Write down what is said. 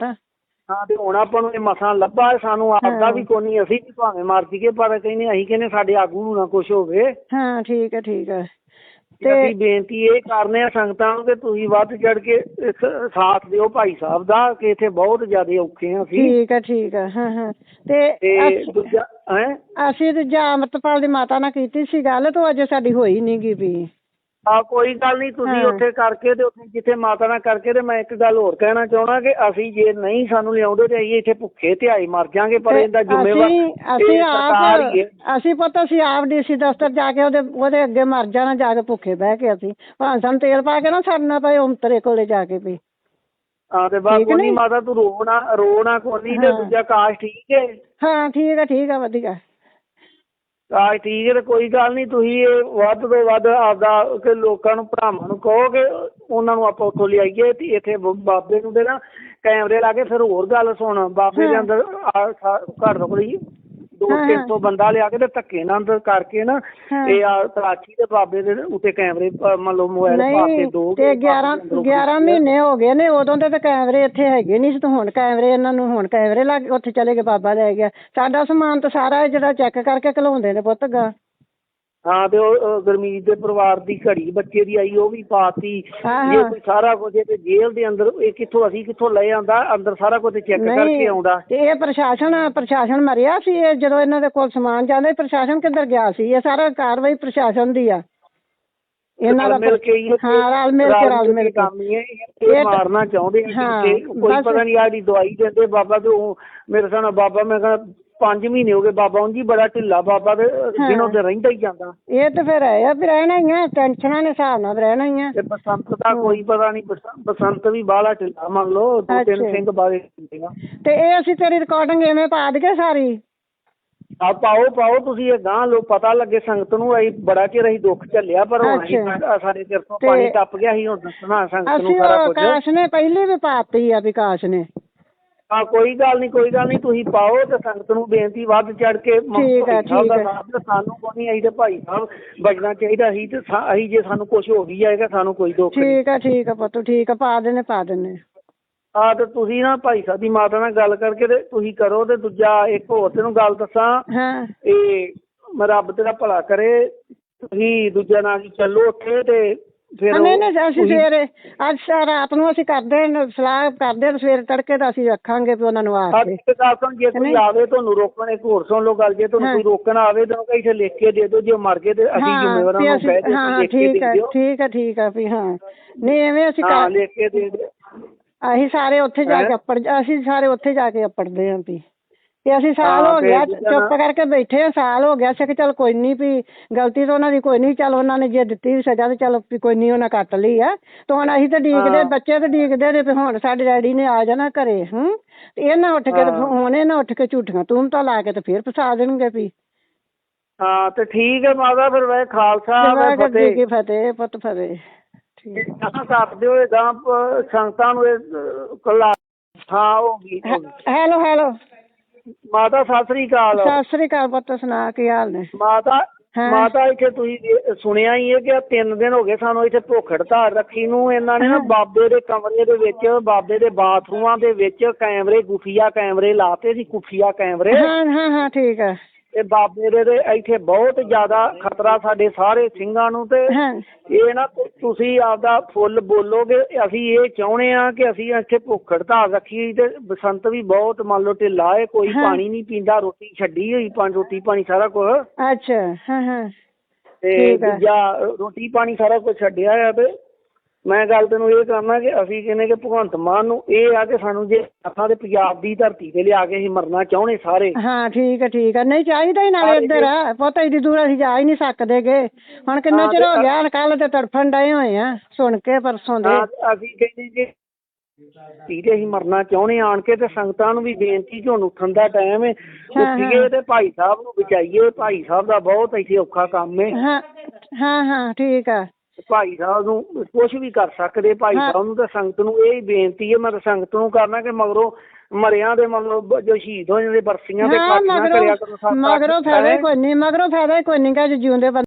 ਤਾਂ ਹਾਂ ਤੇ ਹੁਣ ਆਪਾਂ ਨੂੰ ਇਹ ਮਸਾਂ ਲੱਭਾ ਸਾਨੂੰ ਆਪਦਾ। ਵੀ ਕੋਈ ਨਹੀਂ ਅਸੀਂ ਵੀ ਭਾਵੇਂ ਮਰ ਜੀਏ ਪਰ ਕਹਿੰਦੇ ਅਸੀਂ ਕਹਿੰਦੇ ਸਾਡੇ ਆਗੂ ਨੂੰ ਨਾ ਕੁਝ ਹੋਵੇ। ਹਾਂ ਠੀਕ ਹੈ ਠੀਕ ਹੈ। ਤੇ ਅਸੀਂ ਬੇਨਤੀ ਇਹ ਕਰਨੇ ਆ ਸੰਗਤਾਂ ਨੂੰ ਕਿ ਤੁਸੀਂ ਵੱਧ ਚੜ ਕੇ ਇਸ ਸਾਥ ਦਿਓ ਭਾਈ ਸਾਹਿਬ ਦਾ ਕਿ ਇੱਥੇ ਬਹੁਤ ਜ਼ਿਆਦਾ ਔਖੇ ਆ ਅਸੀਂ। ਠੀਕ ਹੈ ਠੀਕ ਹੈ ਹਾਂ ਹਾਂ। ਤੇ ਦੂਜਾ ਹੈ? ਅਸੀਂ ਤੇ ਜਾਂ ਅੰਮ੍ਰਿਤਪਾਲ ਦੀ ਮਾਤਾ ਨਾਲ ਕੀਤੀ ਸੀ ਗੱਲ ਤੇ ਅਜੇ ਸਾਡੀ ਹੋਈ ਨਹੀਂ ਗੀ ਵੀ। ਆ ਕੋਈ ਗੱਲ ਨਹੀਂ ਤੁਸੀਂ। ਉੱਥੇ ਕਰਕੇ ਤੇ ਉੱਥੇ ਜਿੱਥੇ ਮਾਤਾ ਨਾਲ ਕਰਕੇ ਤੇ ਮੈਂ ਇੱਕ ਗੱਲ ਹੋਰ ਕਹਿਣਾ ਚਾਹਣਾ ਕਿ ਅਸੀਂ ਜੇ ਨਹੀਂ ਸਾਨੂੰ ਲਿਆਉਂਦੇ ਤੇ ਅਸੀਂ ਇੱਥੇ ਭੁੱਖੇ ਧਿਆਈ ਮਰ ਜਾਾਂਗੇ ਪਰ ਤੇ ਇਹਦਾ ਜ਼ਿੰਮੇਵਾਰ ਅਸੀਂ ਆਪ ਅਸੀਂ ਪੁੱਤ ਅਸੀਂ ਆਪ ਡੀਸੀ ਦਫ਼ਤਰ ਜਾ ਕੇ ਉਹਦੇ ਉਹਦੇ ਅੱਗੇ ਮਰ ਜਾਣਾ ਜਾ ਕੇ ਭੁੱਖੇ ਬਹਿ ਕੇ ਅਸੀਂ ਭਾਵੇਂ ਸਾਨੂੰ ਤੇਲ ਪਾ ਕੇ ਨਾ ਛੱਡਣਾ ਪਏ ਉਂਤਰੇ ਕੋਲੇ ਜਾ ਕੇ ਵੀ ਹਾਂ ਤੇ ਬਾ ਕੋਈ ਨੀ? ਮਾਤਾ ਤੂੰ ਰੋਣਾ ਰੋਣਾ ਕੋਈ ਤੇ। ਦੂਜਾ ਕਾਸ਼ ਠੀਕ ਹੈ ਹਾਂ ਠੀਕ ਹੈ ਠੀਕ ਹੈ ਵਧੀਆ ਕਾਸ਼ ਠੀਕ ਹੈ ਤੇ ਕੋਈ ਗੱਲ ਨਹੀਂ ਤੁਸੀਂ ਇਹ ਵੱਧ ਤੋਂ ਵੱਧ ਆਪਦਾ ਕਿ ਲੋਕਾਂ ਨੂੰ ਭਰਾਵਾਂ ਨੂੰ ਕਹੋ ਕਿ ਉਹਨਾਂ ਨੂੰ ਆਪਾਂ ਉੱਥੋਂ ਲਿਆਈਏ ਤੇ ਇੱਥੇ ਬ- ਬਾਬੇ ਨੂੰ ਦੇ ਨਾ ਕੈਮਰੇ ਲਾ ਕੇ ਫਿਰ ਹੋਰ ਗੱਲ ਸੁਣ ਬਾਬੇ ਦੇ। ਅੰਦਰ ਆ ਘਰ ਦਾ ਕੋਈ ਦੋ ਹਾਂ, ਤਿੰਨ ਹਾਂ। ਸੌ ਬੰਦਾ ਲਿਆ ਕੇ ਤੇ ਧੱਕੇ ਨਾਲ ਅੰਦਰ ਕਰਕੇ ਨਾ ਹਾਂ। ਤੇ ਆ ਤਲਾਚੀ ਦੇ ਬਾਬੇ ਦੇ ਉੱਤੇ ਕੈਮਰੇ ਮੰਨ ਲਓ ਮੋਬਾਈਲ ਪਾ ਕੇ ਨਹੀਂ ਦੋ ਤੇ 11 11 ਮਹੀਨੇ ਹੋ ਗਏ ਨੇ ਉਦੋਂ ਦੇ ਤਾਂ ਕੈਮਰੇ ਇੱਥੇ ਹੈਗੇ ਨਹੀਂ ਸੀ ਤੇ ਹੁਣ ਕੈਮਰੇ ਇਹਨਾਂ ਨੂੰ ਹੁਣ ਕੈਮਰੇ ਲੱਗ ਉੱਥੇ ਚਲੇ ਗਏ ਬਾਬਾ ਲੈ ਗਿਆ ਸਾਡਾ ਸਮਾਨ ਤਾਂ ਸਾਰਾ ਜਿਹੜਾ ਚੈੱਕ ਕਰਕੇ ਘਲਾਉਂਦੇ ਨੇ ਪੁੱਤ ਗਾ ਹਾਂ ਤੇ ਉਹ ਗੁਰਮੀਤ ਦੇ ਪਰਿਵਾਰ ਦੀ ਘੜੀ ਬੱਚੇ ਦੀ ਆਈ ਉਹ ਵੀ ਪਾਤੀ। ਜੇ। ਕੋਈ ਸਾਰਾ ਕੁਝ ਤੇ ਜੇਲ੍ਹ ਦੇ ਅੰਦਰ ਇਹ ਕਿੱਥੋਂ ਅਸੀਂ ਕਿੱਥੋਂ ਲੈ ਆਂਦਾ? ਅੰਦਰ ਸਾਰਾ ਕੁਝ ਚੈੱਕ ਕਰਕੇ ਆਉਂਦਾ। ਤੇ ਇਹ ਪ੍ਰਸ਼ਾਸਨ ਪ੍ਰਸ਼ਾਸਨ ਮਰਿਆ ਸੀ ਇਹ ਜਦੋਂ ਇਹਨਾਂ ਦੇ ਕੋਲ ਸਮਾਨ ਜਾਂਦਾ ਪ੍ਰਸ਼ਾਸਨ ਕਿੱਧਰ ਗਿਆ ਸੀ? ਇਹ ਸਾਰਾ ਕਾਰਵਾਈ ਪ੍ਰਸ਼ਾਸਨ ਦੀ ਆ। ਇਹਨਾਂ ਦਾ ਮਿਲ ਕੇ ਹੀ ਰਲ ਮਿਲ ਕੇ ਰਲ ਮਿਲ ਕੇ। ਕੰਮ ਹੀ ਹੈ ਇਹ ਮਾਰਨਾ ਚਾਹੁੰਦੇ ਆ ਕੋਈ ਪਤਾ ਨਹੀਂ ਆੜੀ ਦਵਾਈ ਦਿੰਦੇ ਬਾਬਾ ਤੇ ਉਹ ਮੇਰੇ ਸਾਹਮਣੇ ਬਾਬਾ ਮੈਂ ਕਹਿੰਦਾ 5 ਮਹੀਨੇ ਹੋ ਗਏ ਬਾਬਾ ਉਂਝ ਹੀ ਬੜਾ ਢਿੱਲਾ ਬਾਬਾ ਤੇ ਦਿਨੋਂ ਤੇ ਰਹਿੰਦਾ ਹੀ ਜਾਂਦਾ। ਇਹ ਤਾਂ ਫਿਰ ਹੈ ਆ ਵੀ ਰਹਿਣਾ ਹੀ ਆ ਟੈਨਸ਼ਨਾਂ ਦੇ ਹਿਸਾਬ ਨਾਲ ਰਹਿਣਾ ਹੀ ਆ। ਤੇ ਬਸੰਤ ਦਾ ਕੋਈ ਪਤਾ ਨਹੀਂ ਬਸ- ਬਸੰਤ ਵੀ ਬਾਹਲਾ ਢਿੱਲਾ ਮੰਨ ਲਓ ਦੋ ਤਿੰਨ। ਸਿੰਘ ਬਾਰੇ ਤੇ ਇਹ ਅਸੀਂ ਤੇਰੀ ਰਿਕਾਰਡਿੰਗ ਐਵੇਂ ਪਾ ਦਈਏ ਸਾਰੀ? ਆ ਪਾਓ ਪਾਓ ਤੁਸੀਂ ਇਹ ਗਾਂ ਲੋ ਪਤਾ ਲੱਗੇ ਸੰਗਤ ਨੂੰ ਅਸੀਂ ਬੜਾ ਚਿਰ ਅਸੀਂ ਦੁੱਖ ਝੱਲਿਆ ਪਰ ਹੁਣ ਅਸੀਂ। ਸਾਡੇ ਸਿਰ ਤੋਂ ਪਾਣੀ ਟੱਪ ਗਿਆ ਸੀ ਹੁਣ ਦੱਸਣਾ ਸੰਗਤ ਨੂੰ ਅਸੀਂ ਸਾਰਾ ਉਹ ਕੁਝ। ਆਕਾਸ਼ ਨੇ ਪਹਿਲੀ ਵੀ ਪਾਤੀ ਆ ਵਿਕਾਸ ਨੇ। ਹਾਂ ਕੋਈ ਗੱਲ ਨਹੀਂ ਕੋਈ ਗੱਲ ਨਹੀਂ ਤੁਸੀਂ ਪਾਓ ਤੇ ਸੰਗਤ ਨੂੰ ਬੇਨਤੀ ਵੱਧ ਚੜ ਕੇ ਠੀਕ ਹੈ, ਠੀਕ ਹੈ। ਸਾਨੂੰ ਕੋਈ ਨਹੀਂ ਅਸੀਂ ਤੇ ਭਾਈ ਸਾਹਿਬ ਬਚਣਾ ਚਾਹੀਦਾ ਸੀ ਤੇ ਸਾ- ਅਸੀਂ ਜੇ ਸਾਨੂੰ ਕੁਝ ਹੋ ਵੀ ਜਾਏਗਾ ਸਾਨੂੰ ਕੋਈ ਦੁੱਖ ਨਹੀਂ ਠੀਕ ਆ ਠੀਕ ਆ ਪੁੱਤ ਠੀਕ ਆ ਪਾ ਦੇਣੇ ਪਾ ਦੇਣੇ ਆ ਤੇ ਤੁਸੀਂ ਨਾ ਭਾਈ ਸਾਹਿਬ ਦੀ ਮਾਤਾ ਨਾਲ ਗੱਲ ਕਰਕੇ ਤੇ ਤੁਸੀਂ ਕਰੋ ਤੇ ਦੂਜਾ ਇੱਕ ਹੋਰ ਤੈਨੂੰ ਗੱਲ ਦੱਸਾਂ। ਹਾਂ। ਇਹ ਮੈਂ ਰੱਬ ਤੇਰਾ ਭਲਾ ਕਰੇ ਤੁਸੀਂ ਦੂਜਾ ਨਾਲ ਚੱਲੋ ਉੱਥੇ ਤੇ ਫਿਰ ਨਹੀਂ ਨਹੀਂ ਅਸੀਂ ਸਵੇਰੇ ਅੱਜ ਸਾ- ਰਾਤ ਨੂੰ ਅਸੀਂ ਕਰਦੇ ਹਾਂ ਸਲਾਹ ਕਰਦੇ ਹਾਂ ਸਵੇਰੇ ਤੜਕੇ ਦਾ ਅਸੀਂ ਰੱਖਾਂਗੇ ਵੀ ਉਹਨਾਂ ਨੂੰ ਆ ਹਾਂ ਕੇ ਇੱਕ ਗੱਲ ਸੁਣ ਜੇ ਕੋਈ ਨਹੀਂ। ਆਵੇ ਤੁਹਾਨੂੰ ਰੋਕਣ ਇੱਕ ਹੋਰ ਸੁਣ ਲਓ ਗੱਲ ਜੇ ਤੁਹਾਨੂੰ ਹਾਂ। ਕੋਈ ਰੋਕਣ ਆਵੇ ਤਾਂ ਕਹੀ ਇੱਥੇ ਲਿਖ ਕੇ ਦੇ ਦਿਓ ਜੇ ਮਰ ਗਏ ਤੇ ਅਸੀਂ ਹਾਂ ਜ਼ਿੰਮੇਵਾਰਾਂ ਵੀ ਨੂੰ ਅਸੀਂ ਕਹਿ ਦਿਓ ਹਾਂ ਕਿ ਲਿਖ ਕੇ ਠੀਕ ਦੇ ਦਿਓ ਠੀਕ ਆ ਠੀਕ ਆ ਵੀ ਹਾਂ ਨਹੀਂ ਐਵੇਂ ਅਸੀਂ ਹਾਂ ਕਰ ਲਿਖ ਕੇ ਦੇ ਦਿਓ ਅਸੀਂ ਸਾਰੇ ਉੱਥੇ ਜਾ ਕੇ ਹੈਂ? ਅੱਪੜ ਅਸੀਂ ਸਾਰੇ ਉੱਥੇ ਜਾ ਕੇ ਅੱਪੜਦੇ ਆਂ ਵੀ ਤੇ ਅਸੀਂ ਸਾਲ ਹਾਂ, ਹੋ ਗਿਆ ਚੁੱਪ ਕਰਕੇ ਬੈਠੇ ਆ ਸਾਲ ਹੋ ਗਿਆ ਸੀ ਕਿ ਚਲ ਕੋਈ ਨਹੀਂ ਵੀ ਗਲਤੀ ਤਾਂ ਉਹਨਾਂ ਦੀ ਕੋਈ ਨਹੀਂ ਚਲ ਉਹਨਾਂ ਨੇ ਜੇ ਦਿੱਤੀ ਵੀ ਸਜ਼ਾ ਤੇ ਚਲ ਕੋਈ ਨਹੀਂ ਉਹਨਾਂ ਕੱਟ ਲਈ ਆ। ਤੇ ਹੁਣ ਅਸੀਂ ਤਾਂ ਡੀਕਦੇ ਹਾਂ। ਬੱਚੇ ਤਾਂ ਡੀਕਦੇ ਨੇ ਵੀ ਹੁਣ ਸਾਡੇ ਡੈਡੀ ਨੇ ਆ ਜਾਣਾ ਘਰੇ ਹੂੰ। ਤੇ ਇਹ ਨਾ ਉੱਠ ਕੇ ਹਾਂ। ਹੁਣ ਇਹ ਨਾ ਉੱਠ ਕੇ ਝੂਠੀਆਂ ਤੂੰ ਤਾਂ ਲਾ ਕੇ ਤੇ ਫੇਰ ਫਸਾ ਦੇਣਗੇ ਵੀ। ਹਾਂ ਤੇ ਠੀਕ ਹੈ ਮਾਤਾ ਫਿਰ ਵੈ ਖਾਲਸਾ ਵੈ ਫਤਿਹ। ਕੀ ਫਤਿਹ ਪੁੱਤ ਫਤਿਹ। ਠੀਕ। ਕਹਾਂ ਕਰਦੇ ਹੋਏ ਗਾਂ ਪ- ਸੰਗਤਾਂ ਨੂੰ ਇਹ ਕੱਲਾ ਹਾਂ ਹੋ ਗਈ ਹੋ ਗਈ। Hello hello. ਮਾਤਾ ਸਤਿ ਸ੍ਰੀ ਅਕਾਲ। ਸਤਿ ਸ੍ਰੀ ਅਕਾਲ ਪੁੱਤ ਸੁਣਾ ਕੀ ਹਾਲ ਨੇ? ਮਾਤਾ ਹਾਂ। ਮਾਤਾ ਇੱਥੇ ਤੁਸੀਂ ਸੁਣਿਆ ਹੀ ਹੈ ਕਿ ਆਹ ਤਿੰਨ ਦਿਨ ਹੋ ਗਏ ਸਾਨੂੰ ਇੱਥੇ ਭੁੱਖ ਹੜਤਾਲ ਰੱਖੀ ਨੂੰ। ਇਹਨਾਂ ਨੇ ਨਾ ਹਾਂ। ਬਾਬੇ ਦੇ ਕਮਰੇ ਦੇ ਵਿੱਚ ਬਾਬੇ ਦੇ ਬਾਥਰੂਮਾਂ ਦੇ ਵਿੱਚ ਕੈਮਰੇ ਗੁਫੀਆ ਕੈਮਰੇ ਲਾਤੇ ਸੀ ਖੁਫੀਆ ਕੈਮਰੇ। ਹਾਂ ਹਾਂ ਹਾਂ ਠੀਕ ਹੈ ਤੇ ਬਾਬੇ ਦੇ ਦੇ ਇੱਥੇ ਬਹੁਤ ਜ਼ਿਆਦਾ ਖਤਰਾ ਸਾਡੇ ਸਾਰੇ ਸਿੰਘਾਂ ਨੂੰ ਤੇ ਇਹ ਨਾ ਤੁਸੀਂ ਆਪਦਾ ਫੁੱਲ ਬੋਲੋਗੇ ਅਸੀਂ ਇਹ ਚਾਹੁੰਦੇ ਆ ਕਿ ਅਸੀਂ ਇੱਥੇ ਭੁੱਖ ਹੜਤਾਲ ਰੱਖੀ ਤੇ ਬਸੰਤ ਵੀ ਬਹੁਤ ਮੰਨ ਲਓ ਢਿੱਲਾ ਹੈ ਕੋਈ। ਪਾਣੀ ਨਹੀਂ ਪੀਂਦਾ ਰੋਟੀ ਛੱਡੀ ਹੋਈ ਪਾਣੀ ਰੋਟੀ ਪਾਣੀ ਸਾਰਾ ਕੁਝ ਅੱਛਾ ਹਾਂ ਹਾਂ ਤੇ। ਦੂਜਾ ਰੋਟੀ ਪਾਣੀ ਸਾਰਾ ਕੁਝ ਛੱਡਿਆ ਆ ਤੇ ਮੈਂ ਗੱਲ ਤੈਨੂੰ ਇਹ ਕਰਨਾ ਕਿ ਅਸੀਂ ਕਹਿੰਦੇ ਕਿ ਭਗਵੰਤ ਮਾਨ ਨੂੰ ਇਹ ਆ ਕਿ ਸਾਨੂੰ ਜੇ ਆਪਾਂ ਦੇ ਪੰਜਾਬ ਦੀ ਧਰਤੀ ਤੇ ਲਿਆ ਕੇ ਅਸੀਂ ਮਰਨਾ ਚਾਹੁੰਦੇ ਸਾਰੇ। ਹਾਂ ਠੀਕ ਹੈ ਠੀਕ ਹੈ ਨਹੀਂ ਚਾਹੀਦਾ ਹੀ ਨਾਲੇ ਇੱਧਰ ਆ। ਪੁੱਤ ਦੂਰ ਅਸੀਂ ਜਾ ਹੀ ਨਹੀਂ ਸਕਦੇਗੇ। ਹੁਣ ਕਿੰਨਾ ਹਾਂ, ਚਿਰ ਹੋ ਗਿਆ ਕੱਲ ਤੇ ਤੜਫਣ ਡਏ ਹੋਏ ਆ ਸੁਣ ਕੇ ਪਰਸੋਂ ਦੇ। ਹਾਂ, ਅਸੀਂ ਕਹਿੰਦੇ ਕਿ ਧੀਰੇ ਅਸੀਂ ਮਰਨਾ ਚਾਹੁੰਦੇ ਹਾਂ ਆਣ ਕੇ ਤੇ ਸੰਗਤਾਂ ਨੂੰ ਵੀ ਬੇਨਤੀ ਕਿ ਹੁਣ ਉੱਠਣ ਦਾ ਟਾਈਮ ਹੈ ਹਾਂ, ਹਾਂ। ਉੱਠੀਏ ਤੇ ਭਾਈ ਸਾਹਿਬ ਨੂੰ ਬਚਾਈਏ। ਭਾਈ ਸਾਹਿਬ ਦਾ ਬਹੁਤ ਇੱਥੇ ਔਖਾ ਕੰਮ ਹੈ ਹਾਂ ਹਾਂ ਹਾਂ ਠੀਕ ਆ। ਭਾਈ ਸਾਹਿਬ ਨੂੰ ਕੁਝ ਵੀ ਕਰ ਸਕਦੇ ਭਾਈ। ਸਾਹਿਬ ਨੂੰ ਤਾਂ ਸੰਗਤ ਨੂੰ ਇਹ ਹੀ ਬੇਨਤੀ ਹੈ ਮੈਂ ਤਾਂ ਸੰਗਤ ਨੂੰ ਕਰਨਾ ਕਿ ਮਗਰੋਂ ਮਰਿਆਂ ਦੇ ਮਤਲਬ ਜੋ ਸ਼ਹੀਦ ਹੋ ਜਾਂਦੇ ਬਰਸੀਆਂ ਦੇ ਹਾਂ ਨਾ ਕਰਿਆ ਕਰੋ ਮਗਰੋਂ ਸੱਤ ਅੱਠ ਮਗਰੋਂ ਫਾਇਦਾ ਹੀ ਹੈਂ। ਕੋਈ ਨਹੀਂ ਮਗਰੋਂ ਫਾਇਦਾ ਹੀ ਕੋਈ ਨਹੀਂ ਕਿ ਜਿਉਂਦੇ ਬੰਦੇ